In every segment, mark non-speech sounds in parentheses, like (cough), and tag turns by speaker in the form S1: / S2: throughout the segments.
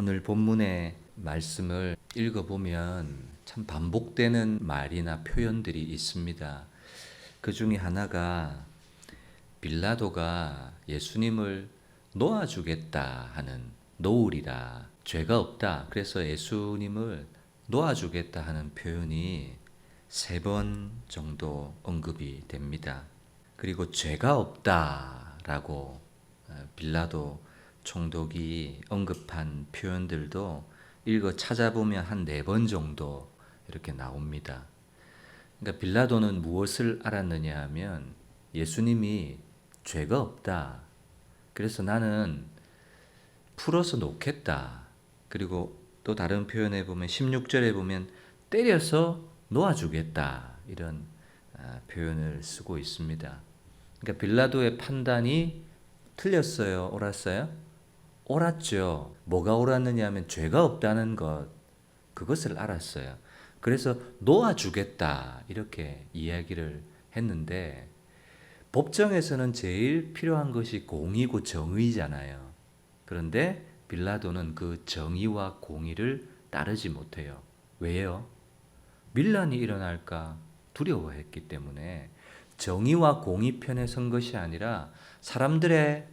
S1: 오늘 본문의 말씀을 읽어보면 참 반복되는 말이나 표현들이 있습니다. 그 중에 하나가 빌라도가 예수님을 놓아주겠다 하는 놓으리라 죄가 없다. 그래서 예수님을 놓아주겠다 하는 표현이 세 번 정도 언급이 됩니다. 그리고 죄가 없다 라고 어, 빌라도 총독이 언급한 표현들도 읽어 찾아보면 한 네 번 정도 이렇게 나옵니다. 그러니까 빌라도는 무엇을 알았느냐 하면 예수님이 죄가 없다. 그래서 나는 풀어서 놓겠다. 그리고 또 다른 표현에 보면 16절에 보면 때려서 놓아주겠다. 이런 아, 표현을 쓰고 있습니다. 그러니까 빌라도의 판단이 틀렸어요? 옳았어요? 옳았죠. 뭐가 옳았느냐 하면 죄가 없다는 것, 그것을 알았어요. 그래서 놓아주겠다. 이렇게 이야기를 했는데, 법정에서는 제일 필요한 것이 공의고 정의잖아요. 그런데 빌라도는 그 정의와 공의를 따르지 못해요. 왜요? 밀란이 일어날까 두려워했기 때문에 정의와 공의 편에 선 것이 아니라 사람들의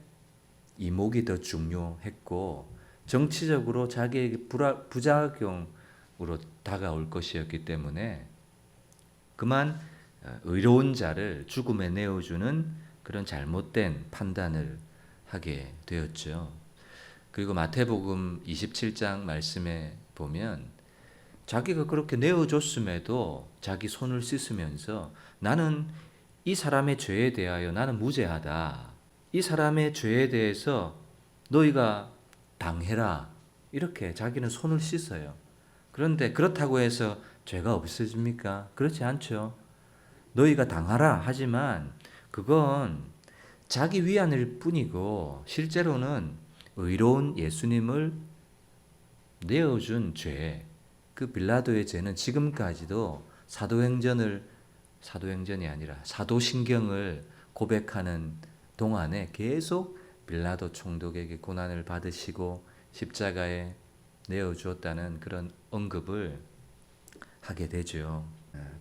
S1: 이목이 더 중요했고 정치적으로 자기에게 불화, 부작용으로 다가올 것이었기 때문에 그만 어, 의로운 자를 죽음에 내어주는 그런 잘못된 판단을 하게 되었죠. 그리고 마태복음 27장 말씀에 보면 자기가 그렇게 내어줬음에도 자기 손을 씻으면서 나는 이 사람의 죄에 대하여 나는 무죄하다. 이 사람의 죄에 대해서 너희가 당해라. 이렇게 자기는 손을 씻어요. 그런데 그렇다고 해서 죄가 없어집니까? 그렇지 않죠. 너희가 당하라 하지만 그건 자기 위안일 뿐이고 실제로는 의로운 예수님을 내어준 죄, 그 빌라도의 죄는 지금까지도 사도행전을 사도행전이 아니라 사도신경을 고백하는 동안에 계속 빌라도 총독에게 고난을 받으시고 십자가에 내어 주었다는 그런 언급을 하게 되죠.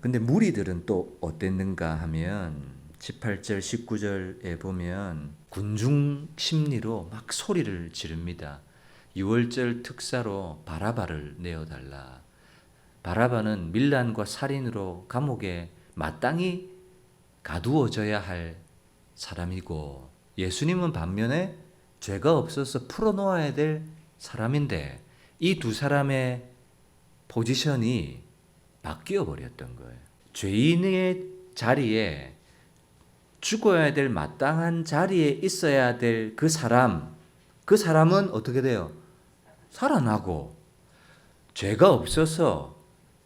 S1: 근데 무리들은 또 어땠는가 하면 18절 19절에 보면 군중 심리로 막 소리를 지릅니다. 6월절 특사로 바라바를 내어 달라. 바라바는 밀란과 살인으로 감옥에 마땅히 가두어져야 할 사람이고 예수님은 반면에 죄가 없어서 풀어놓아야 될 사람인데 이 두 사람의 포지션이 바뀌어 버렸던 거예요. 죄인의 자리에 죽어야 될 마땅한 자리에 있어야 될 그 사람, 그 사람은 어떻게 돼요? 살아나고 죄가 없어서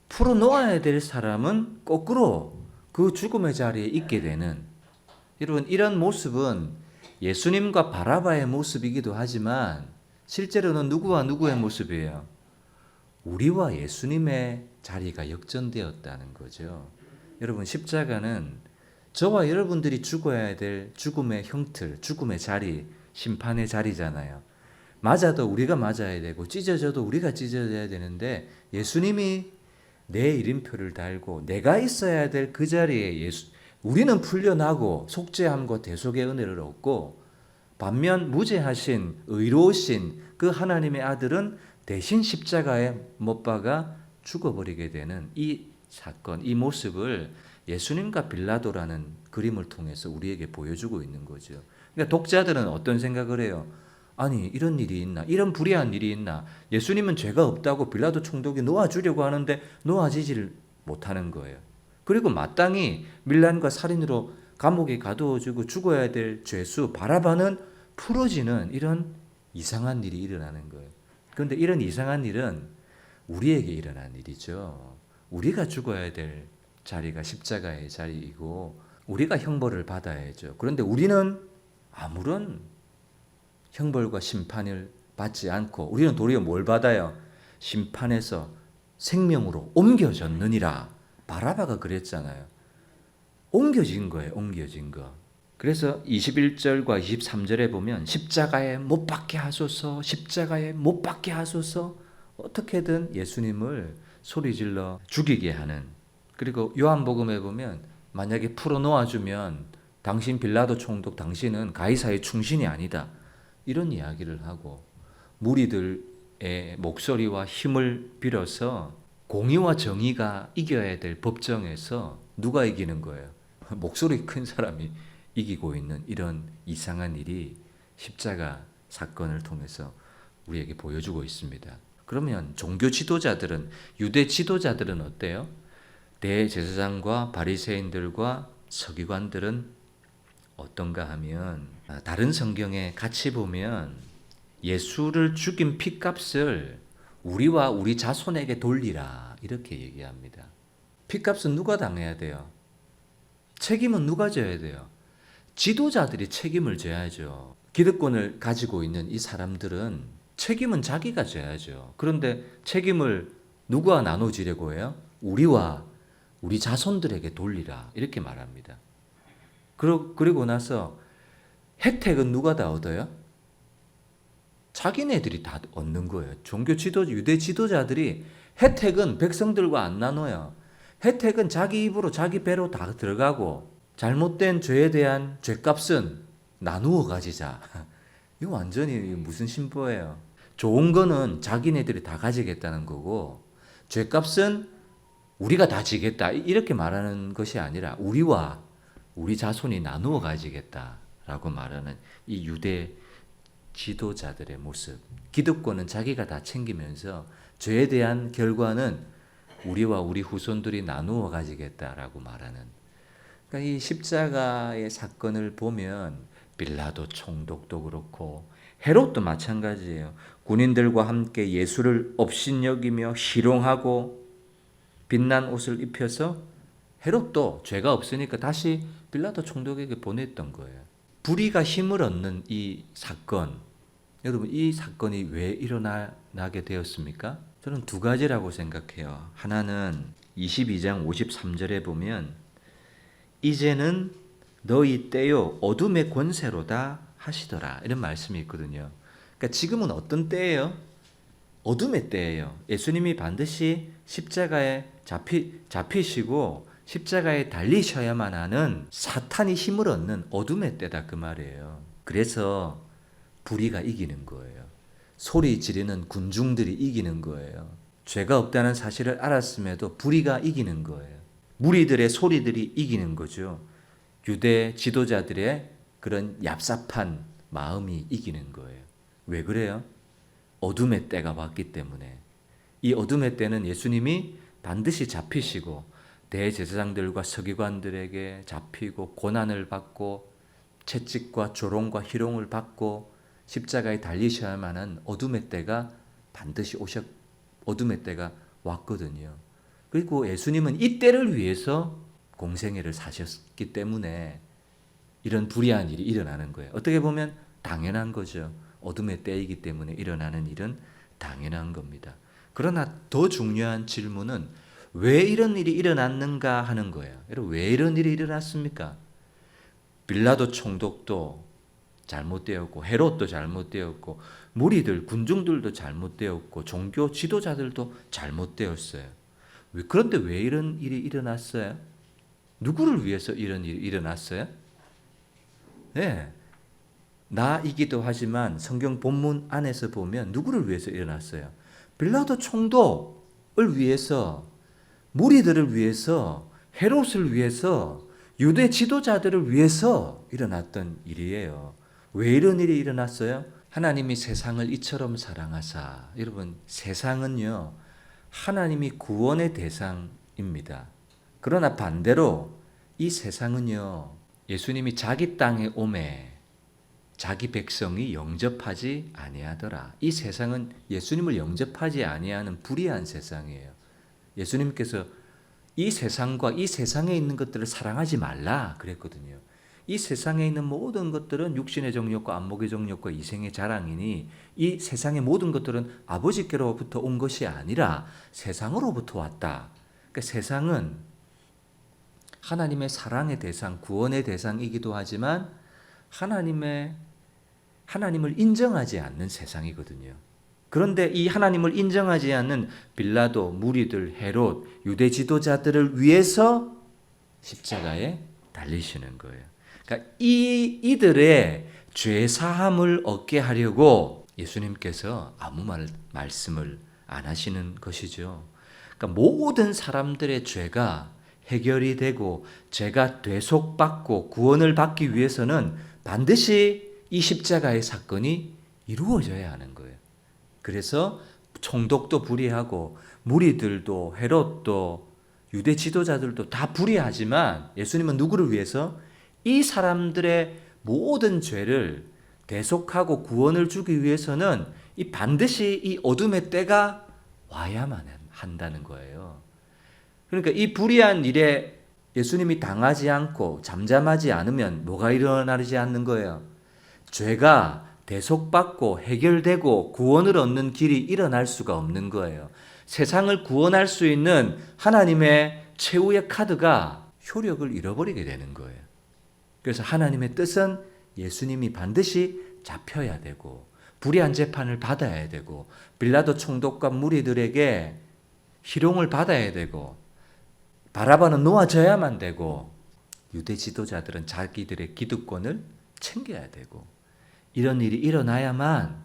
S1: 풀어놓아야 될 사람은 거꾸로 그 죽음의 자리에 있게 되는 여러분 이런 모습은 예수님과 바라바의 모습이기도 하지만 실제로는 누구와 누구의 모습이에요? 우리와 예수님의 자리가 역전되었다는 거죠. 여러분 십자가는 저와 여러분들이 죽어야 될 죽음의 형틀, 죽음의 자리, 심판의 자리잖아요. 맞아도 우리가 맞아야 되고 찢어져도 우리가 찢어져야 되는데 예수님이 내 이름표를 달고 내가 있어야 될 그 자리에 예수 우리는 풀려나고 속죄함과 대속의 은혜를 얻고 반면 무죄하신 의로우신 그 하나님의 아들은 대신 십자가에 못 박아 죽어버리게 되는 이 사건, 이 모습을 예수님과 빌라도라는 그림을 통해서 우리에게 보여주고 있는 거죠. 그러니까 독자들은 어떤 생각을 해요? 아니 이런 일이 있나? 이런 불의한 일이 있나? 예수님은 죄가 없다고 빌라도 총독이 놓아주려고 하는데 놓아지지를 못하는 거예요. 그리고 마땅히 밀란과 살인으로 감옥에 가두어지고 죽어야 될 죄수 바라바는 풀어지는 이런 이상한 일이 일어나는 거예요. 그런데 이런 이상한 일은 우리에게 일어난 일이죠. 우리가 죽어야 될 자리가 십자가의 자리이고 우리가 형벌을 받아야죠. 그런데 우리는 아무런 형벌과 심판을 받지 않고 우리는 도리어 뭘 받아요? 심판에서 생명으로 옮겨졌느니라. 바라바가 그랬잖아요. 옮겨진 거예요. 옮겨진 거. 그래서 21절과 23절에 보면 십자가에 못 박게 하소서, 십자가에 못 박게 하소서, 어떻게든 예수님을 소리질러 죽이게 하는. 그리고 요한복음에 보면 만약에 풀어 놓아주면 당신 빌라도 총독 당신은 가이사의 충신이 아니다. 이런 이야기를 하고 무리들의 목소리와 힘을 빌어서 공의와 정의가 이겨야 될 법정에서 누가 이기는 거예요? (laughs) 목소리 큰 사람이 이기고 있는 이런 이상한 일이 십자가 사건을 통해서 우리에게 보여주고 있습니다. 그러면 종교 지도자들은 유대 지도자들은 어때요? 대제사장과 바리새인들과 서기관들은 어떤가 하면 아, 다른 성경에 같이 보면 예수를 죽인 피값을 우리와 우리 자손에게 돌리라 이렇게 얘기합니다. 피값은 누가 당해야 돼요? 책임은 누가 져야 돼요? 지도자들이 책임을 져야죠. 기득권을 가지고 있는 이 사람들은 책임은 자기가 져야죠. 그런데 책임을 누구와 나눠지려고 해요? 우리와 우리 자손들에게 돌리라. 이렇게 말합니다. 그리고 나서 혜택은 누가 다 얻어요? 자기네들이 다 얻는 거예요. 종교 지도, 유대 지도자들이 혜택은 백성들과 안 나눠요. 혜택은 자기 입으로 자기 배로 다 들어가고 잘못된 죄에 대한 죄값은 나누어 가지자. (laughs) 이거 완전히 무슨 신보예요. 좋은 거는 자기네들이 다 가지겠다는 거고 죄값은 우리가 다 지겠다. 이렇게 말하는 것이 아니라 우리와 우리 자손이 나누어 가지겠다라고 말하는 이 유대 지도자들의 모습. 기득권은 자기가 다 챙기면서 죄에 대한 결과는 우리와 우리 후손들이 나누어 가지겠다라고 말하는. 그러니까 이 십자가의 사건을 보면 빌라도 총독도 그렇고 헤롯도 마찬가지예요. 군인들과 함께 예수를 업신여기며 희롱하고 빛난 옷을 입혀서 헤롯도 죄가 없으니까 다시 빌라도 총독에게 보냈던 거예요. 불의가 힘을 얻는 이 사건, 여러분 이 사건이 왜 일어나게 되었습니까? 저는 두 가지라고 생각해요. 하나는 22장 53절에 보면 이제는 너희 때요 어둠의 권세로다 하시더라 이런 말씀이 있거든요. 그러니까 지금은 어떤 때예요? 어둠의 때예요. 예수님이 반드시 십자가에 잡히, 잡히시고 십자가에 달리셔야만 하는 사탄이 힘을 얻는 어둠의 때다 그 말이에요. 그래서 불의가 이기는 거예요. 소리 지르는 군중들이 이기는 거예요. 죄가 없다는 사실을 알았음에도 불의가 이기는 거예요. 무리들의 소리들이 이기는 거죠. 유대 지도자들의 그런 얍삽한 마음이 이기는 거예요. 왜 그래요? 어둠의 때가 왔기 때문에. 이 어둠의 때는 예수님이 반드시 잡히시고 대제사장들과 서기관들에게 잡히고 고난을 받고 채찍과 조롱과 희롱을 받고 십자가에 달리셔야 만 한 어둠의 때가 반드시 오셨 어둠의 때가 왔거든요. 그리고 예수님은 이 때를 위해서 공생애를 사셨기 때문에 이런 불의한 일이 일어나는 거예요. 어떻게 보면 당연한 거죠. 어둠의 때이기 때문에 일어나는 일은 당연한 겁니다. 그러나 더 중요한 질문은 왜 이런 일이 일어났는가 하는 거예요. 왜 이런 일이 일어났습니까? 빌라도 총독도 잘못되었고, 헤롯도 잘못되었고, 무리들, 군중들도 잘못되었고, 종교 지도자들도 잘못되었어요. 그런데 왜 이런 일이 일어났어요? 누구를 위해서 이런 일이 일어났어요? 네. 나이기도 하지만 성경 본문 안에서 보면 누구를 위해서 일어났어요? 빌라도 총독을 위해서, 무리들을 위해서, 헤롯을 위해서, 유대 지도자들을 위해서 일어났던 일이에요. 왜 이런 일이 일어났어요? 하나님이 세상을 이처럼 사랑하사. 여러분, 세상은요, 하나님이 구원의 대상입니다. 그러나 반대로 이 세상은요, 예수님이 자기 땅에 오매 자기 백성이 영접하지 아니하더라. 이 세상은 예수님을 영접하지 아니하는 불의한 세상이에요. 예수님께서 이 세상과 이 세상에 있는 것들을 사랑하지 말라 그랬거든요. 이 세상에 있는 모든 것들은 육신의 정욕과 안목의 정욕과 이생의 자랑이니 이 세상의 모든 것들은 아버지께로부터 온 것이 아니라 세상으로부터 왔다. 그러니까 세상은 하나님의 사랑의 대상, 구원의 대상이기도 하지만 하나님의 하나님을 인정하지 않는 세상이거든요. 그런데 이 하나님을 인정하지 않는 빌라도, 무리들, 헤롯, 유대 지도자들을 위해서 십자가에 달리시는 거예요. 그러니까 이 이들의 죄 사함을 얻게 하려고 예수님께서 아무 말 말씀을 안 하시는 것이죠. 그러니까 모든 사람들의 죄가 해결이 되고 죄가 되속받고 구원을 받기 위해서는 반드시 이 십자가의 사건이 이루어져야 하는 거예요. 그래서 총독도 불의하고 무리들도 헤롯도 유대 지도자들도 다 불의하지만 예수님은 누구를 위해서 이 사람들의 모든 죄를 대속하고 구원을 주기 위해서는 이 반드시 이 어둠의 때가 와야만 한다는 거예요. 그러니까 이 불의한 일에 예수님이 당하지 않고 잠잠하지 않으면 뭐가 일어나지 않는 거예요? 죄가 대속받고 해결되고 구원을 얻는 길이 일어날 수가 없는 거예요. 세상을 구원할 수 있는 하나님의 최후의 카드가 효력을 잃어버리게 되는 거예요. 그래서 하나님의 뜻은 예수님이 반드시 잡혀야 되고 불의한 재판을 받아야 되고 빌라도 총독과 무리들에게 희롱을 받아야 되고 바라바는 놓아져야만 되고 유대 지도자들은 자기들의 기득권을 챙겨야 되고 이런 일이 일어나야만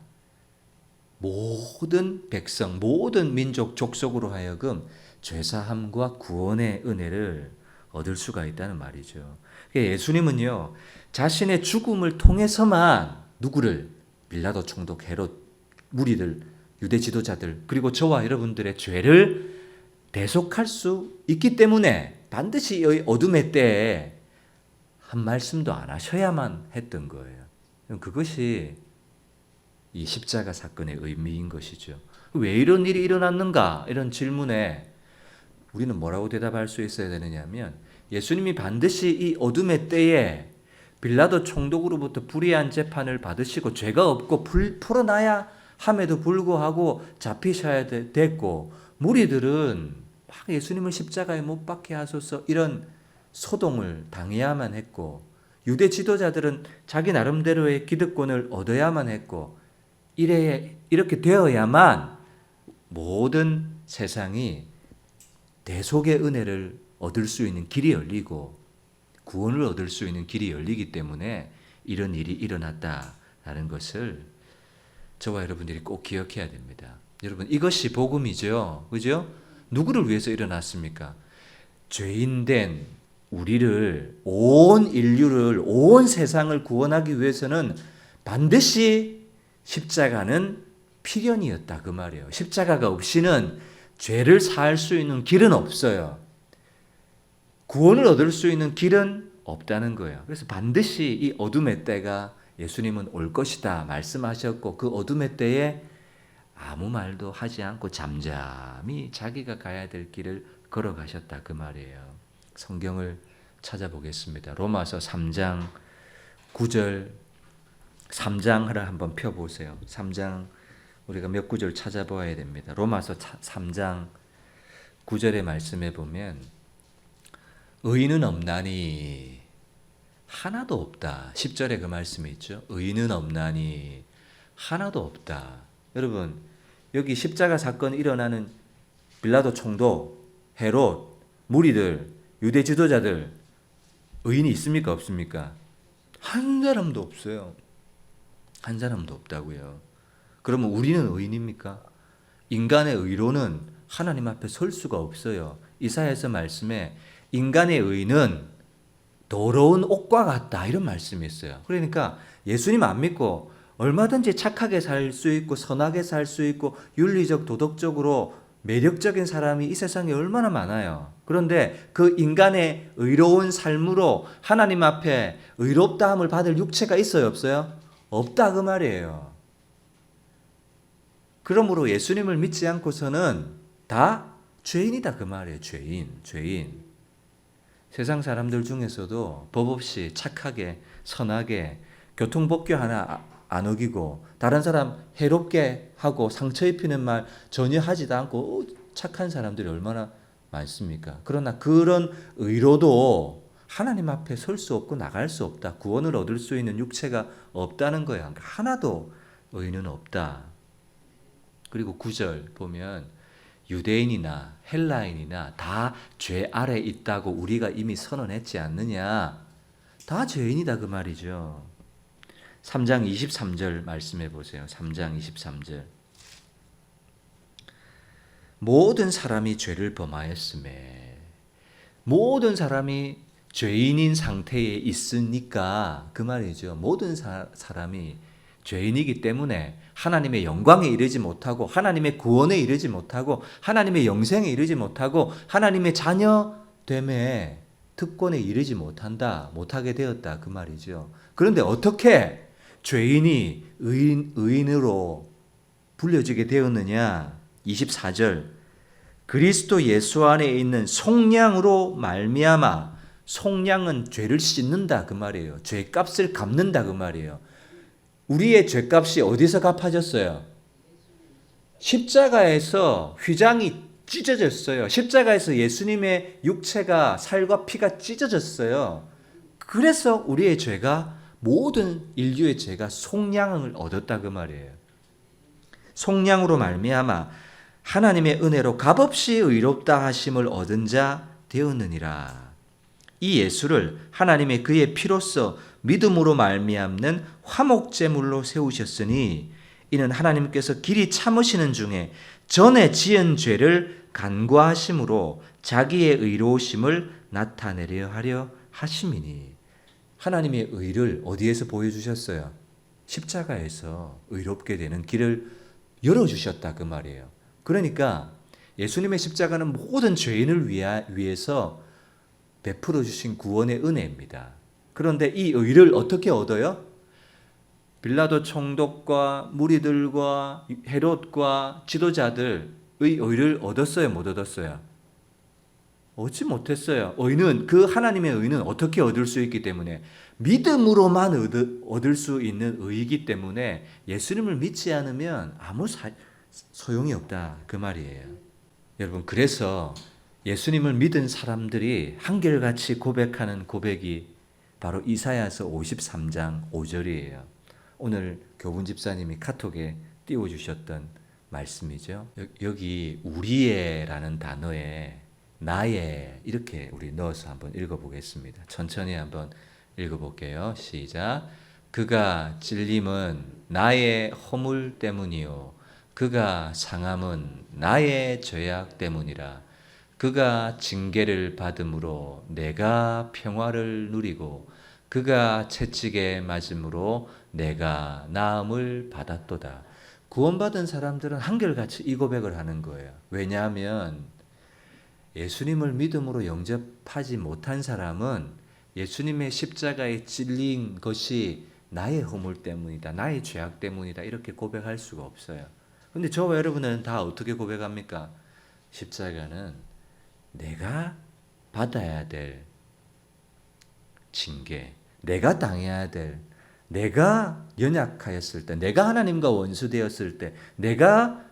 S1: 모든 백성, 모든 민족, 족속으로 하여금 죄사함과 구원의 은혜를 얻을 수가 있다는 말이죠. 그러니까 예수님은요, 자신의 죽음을 통해서만 누구를 빌라도 총독, 헤롯, 무리들, 유대 지도자들, 그리고 저와 여러분들의 죄를 대속할 수 있기 때문에 반드시 이 어둠의 때에 한 말씀도 안 하셔야만 했던 거예요. 그것이 이 십자가 사건의 의미인 것이죠. 왜 이런 일이 일어났는가? 이런 질문에 우리는 뭐라고 대답할 수 있어야 되느냐면 예수님이 반드시 이 어둠의 때에 빌라도 총독으로부터 불의한 재판을 받으시고 죄가 없고 풀, 풀어나야 함에도 불구하고 잡히셔야 됐고 무리들은 막 예수님을 십자가에 못 박게 하소서 이런 소동을 당해야만 했고 유대 지도자들은 자기 나름대로의 기득권을 얻어야만 했고 이래 이렇게 되어야만 모든 세상이 대속의 은혜를 얻을 수 있는 길이 열리고 구원을 얻을 수 있는 길이 열리기 때문에 이런 일이 일어났다라는 것을 저와 여러분들이 꼭 기억해야 됩니다. 여러분 이것이 복음이죠. 그죠? 누구를 위해서 일어났습니까? 죄인된 우리를 온 인류를 온 세상을 구원하기 위해서는 반드시 십자가는 필연이었다 그 말이에요. 십자가가 없이는 죄를 사할 수 있는 길은 없어요. 구원을 얻을 수 있는 길은 없다는 거예요. 그래서 반드시 이 어둠의 때가 예수님은 올 것이다 말씀하셨고 그 어둠의 때에 아무 말도 하지 않고 잠잠히 자기가 가야 될 길을 걸어가셨다 그 말이에요. 성경을 찾아보겠습니다. 로마서 3장 9절 3장을 한번 펴 보세요. 3장 우리가 몇 구절 찾아봐야 됩니다. 로마서 3장 9절의 말씀에 보면 의인은 없나니 하나도 없다. 10절에 그 말씀이 있죠. 의인은 없나니 하나도 없다. 여러분, 여기 십자가 사건 일어나는 빌라도 총독, 헤롯, 무리들, 유대 지도자들 의인이 있습니까? 없습니까? 한 사람도 없어요. 한 사람도 없다고요. 그러면 우리는 의인입니까? 인간의 의로는 하나님 앞에 설 수가 없어요. 이사야서 말씀에 인간의 의는 더러운 옷과 같다 이런 말씀이 있어요. 그러니까 예수님 안 믿고 얼마든지 착하게 살 수 있고 선하게 살 수 있고 윤리적 도덕적으로 매력적인 사람이 이 세상에 얼마나 많아요. 그런데 그 인간의 의로운 삶으로 하나님 앞에 의롭다함을 받을 육체가 있어요, 없어요? 없다 그 말이에요. 그러므로 예수님을 믿지 않고서는 다 죄인이다 그 말이에요. 죄인, 죄인. 세상 사람들 중에서도 법 없이 착하게 선하게 교통법규 하나 안 어기고 다른 사람 해롭게 하고 상처 입히는 말 전혀 하지도 않고 착한 사람들이 얼마나 많습니까? 그러나 그런 의로도 하나님 앞에 설 수 없고 나갈 수 없다. 구원을 얻을 수 있는 육체가 없다는 거야. 그러니까 하나도 의는 없다. 그리고 구절 보면 유대인이나 헬라인이나 다 죄 아래 있다고 우리가 이미 선언했지 않느냐. 다 죄인이다 그 말이죠. 3장 23절 말씀해 보세요. 3장 23절. 모든 사람이 죄를 범하였음에 모든 사람이 죄인인 상태에 있으니까 그 말이죠. 모든 사, 사람이 죄인이기 때문에 하나님의 영광에 이르지 못하고 하나님의 구원에 이르지 못하고 하나님의 영생에 이르지 못하고 하나님의 자녀 됨에 특권에 이르지 못한다 못하게 되었다 그 말이죠. 그런데 어떻게 죄인이 의인, 의인으로 불려지게 되었느냐? 24절 그리스도 예수 안에 있는 속량으로 말미암아 속량은 죄를 씻는다 그 말이에요. 죄값을 갚는다 그 말이에요. 우리의 죄값이 어디서 갚아졌어요? 십자가에서 휘장이 찢어졌어요. 십자가에서 예수님의 육체가 살과 피가 찢어졌어요. 그래서 우리의 죄가 모든 인류의 죄가 속량을 얻었다 그 말이에요. 속량으로 말미암아 하나님의 은혜로 값없이 의롭다 하심을 얻은 자 되었느니라. 이 예수를 하나님의 그의 피로써 믿음으로 말미암는 화목제물로 세우셨으니 이는 하나님께서 길이 참으시는 중에 전에 지은 죄를 간과하심으로 자기의 의로우심을 나타내려 하려 하심이니 하나님의 의를 어디에서 보여주셨어요? 십자가에서 의롭게 되는 길을 열어주셨다 그 말이에요. 그러니까 예수님의 십자가는 모든 죄인을 위해서 베풀어 주신 구원의 은혜입니다. 그런데 이 의를 어떻게 얻어요? 빌라도 총독과 무리들과 헤롯과 지도자들의 의를 얻었어요, 못 얻었어요? 얻지 못했어요. 의는 그 하나님의 의는 어떻게 얻을 수 있기 때문에 믿음으로만 얻을 수 있는 의이기 때문에 예수님을 믿지 않으면 아무 사, 소용이 없다 그 말이에요. 여러분 그래서 예수님을 믿은 사람들이 한결같이 고백하는 고백이 바로 이사야서 53장 5절이에요. 오늘 교분 집사님이 카톡에 띄워 주셨던 말씀이죠. 여기 우리의라는 단어에 나의 이렇게 우리 넣어서 한번 읽어 보겠습니다. 천천히 한번 읽어 볼게요. 시작. 그가 찔림은 나의 허물 때문이요 그가 상함은 나의 죄악 때문이라 그가 징계를 받음으로 내가 평화를 누리고 그가 채찍에 맞음으로 내가 나음을 받았도다. 구원받은 사람들은 한결같이 이 고백을 하는 거예요. 왜냐하면 예수님을 믿음으로 영접하지 못한 사람은 예수님의 십자가에 찔린 것이 나의 허물 때문이다. 나의 죄악 때문이다. 이렇게 고백할 수가 없어요. 근데 저와 여러분은 다 어떻게 고백합니까? 십자가는 내가 받아야 될 징계, 내가 당해야 될, 내가 연약하였을 때, 내가 하나님과 원수되었을 때, 내가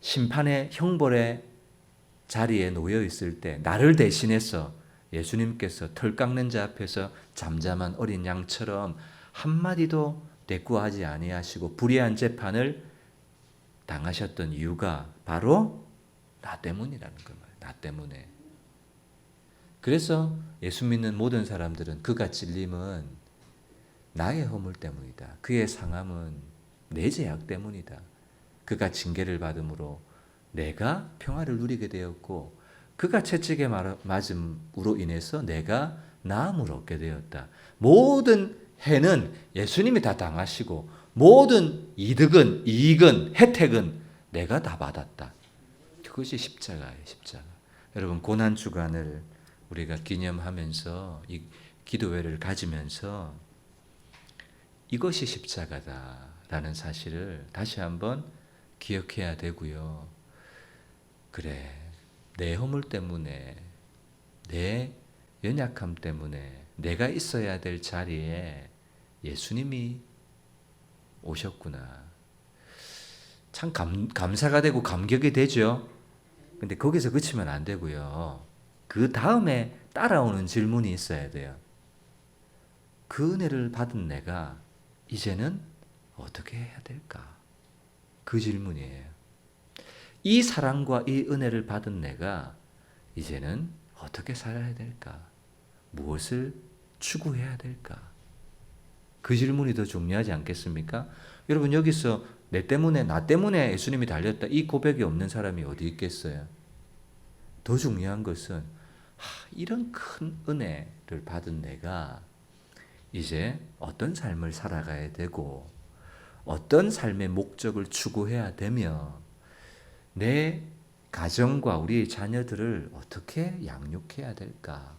S1: 심판의 형벌의 자리에 놓여 있을 때, 나를 대신해서 예수님께서 털 깎는 자 앞에서 잠잠한 어린 양처럼 한마디도 대꾸하지 아니하시고 불의한 재판을 당하셨던 이유가 바로 나 때문이라는 거예요. 나 때문에. 그래서 예수 믿는 모든 사람들은 그가 찔림은 나의 허물 때문이다. 그의 상함은 내 죄악 때문이다. 그가 징계를 받음으로 내가 평화를 누리게 되었고 그가 채찍에 맞음으로 인해서 내가 나음을 얻게 되었다. 모든 해는 예수님이 다 당하시고 모든 이득은 이익은 혜택은 내가 다 받았다. 그것이 십자가예요, 십자가. 여러분 고난 주간을 우리가 기념하면서 이 기도회를 가지면서 이것이 십자가다라는 사실을 다시 한번 기억해야 되고요. 그래, 내 허물 때문에, 내 연약함 때문에 내가 있어야 될 자리에 예수님이 오셨구나. 참 감, 감사가 되고 감격이 되죠. 근데 거기서 그치면 안 되고요. 그 다음에 따라오는 질문이 있어야 돼요. 그 은혜를 받은 내가 이제는 어떻게 해야 될까? 그 질문이에요. 이 사랑과 이 은혜를 받은 내가 이제는 어떻게 살아야 될까? 무엇을 추구해야 될까? 그 질문이 더 중요하지 않겠습니까? 여러분 여기서 내 때문에 나 때문에 예수님이 달렸다 이 고백이 없는 사람이 어디 있겠어요? 더 중요한 것은 하, 이런 큰 은혜를 받은 내가 이제 어떤 삶을 살아가야 되고 어떤 삶의 목적을 추구해야 되며 내 가정과 우리 자녀들을 어떻게 양육해야 될까?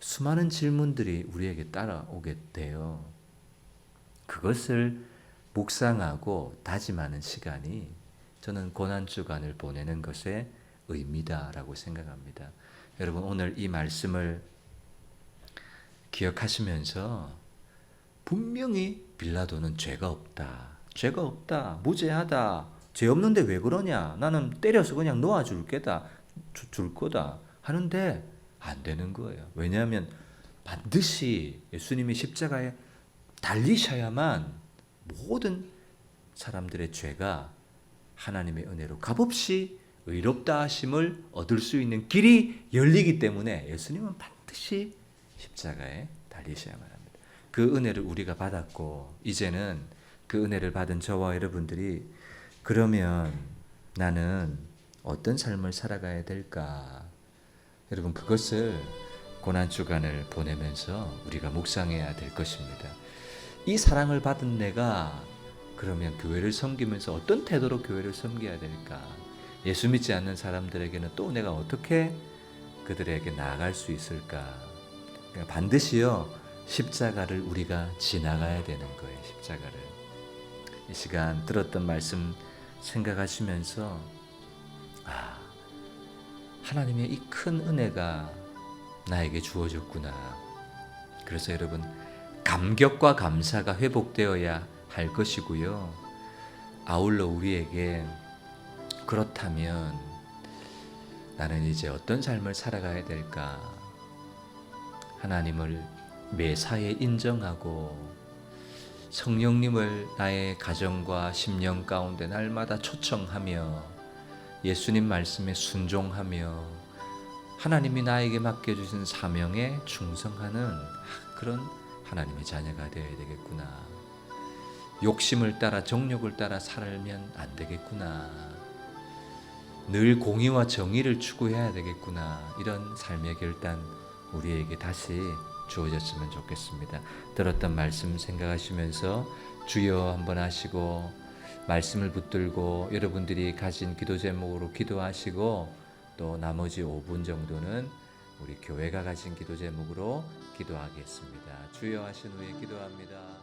S1: 수많은 질문들이 우리에게 따라오게 돼요. 그것을 묵상하고 다짐하는 시간이 저는 고난 주간을 보내는 것의 의미다라고 생각합니다. 여러분 오늘 이 말씀을 기억하시면서 분명히 빌라도는 죄가 없다. 죄가 없다. 무죄하다. 죄 없는데 왜 그러냐? 나는 때려서 그냥 놓아 줄 게다. 주- 줄 거다. 하는데 안 되는 거예요. 왜냐하면 반드시 예수님이 십자가에 달리셔야만 모든 사람들의 죄가 하나님의 은혜로 값없이 의롭다 하심을 얻을 수 있는 길이 열리기 때문에 예수님은 반드시 십자가에 달리셔야만 합니다. 그 은혜를 우리가 받았고 이제는 그 은혜를 받은 저와 여러분들이 그러면 나는 어떤 삶을 살아가야 될까? 여러분 그것을 고난 주간을 보내면서 우리가 묵상해야 될 것입니다. 이 사랑을 받은 내가 그러면 교회를 섬기면서 어떤 태도로 교회를 섬겨야 될까? 예수 믿지 않는 사람들에게는 또 내가 어떻게 그들에게 나아갈 수 있을까? 그러니까 반드시요 십자가를 우리가 지나가야 되는 거예요. 십자가를 이 시간 들었던 말씀 생각하시면서 아 하나님의 이 큰 은혜가 나에게 주어졌구나. 그래서 여러분 감격과 감사가 회복되어야 할 것이고요. 아울러 우리에게 그렇다면 나는 이제 어떤 삶을 살아가야 될까? 하나님을 매사에 인정하고 성령님을 나의 가정과 심령 가운데 날마다 초청하며 예수님 말씀에 순종하며 하나님이 나에게 맡겨주신 사명에 충성하는 그런 하나님의 자녀가 되어야 되겠구나. 욕심을 따라 정욕을 따라 살면 안 되겠구나. 늘 공의와 정의를 추구해야 되겠구나. 이런 삶의 결단 우리에게 다시 주어졌으면 좋겠습니다. 들었던 말씀 생각하시면서 주여 한번 하시고 말씀을 붙들고 여러분들이 가진 기도 제목으로 기도하시고 또 나머지 5분 정도는 우리 교회가 가진 기도 제목으로 기도하겠습니다. 주여 하신 후에 기도합니다.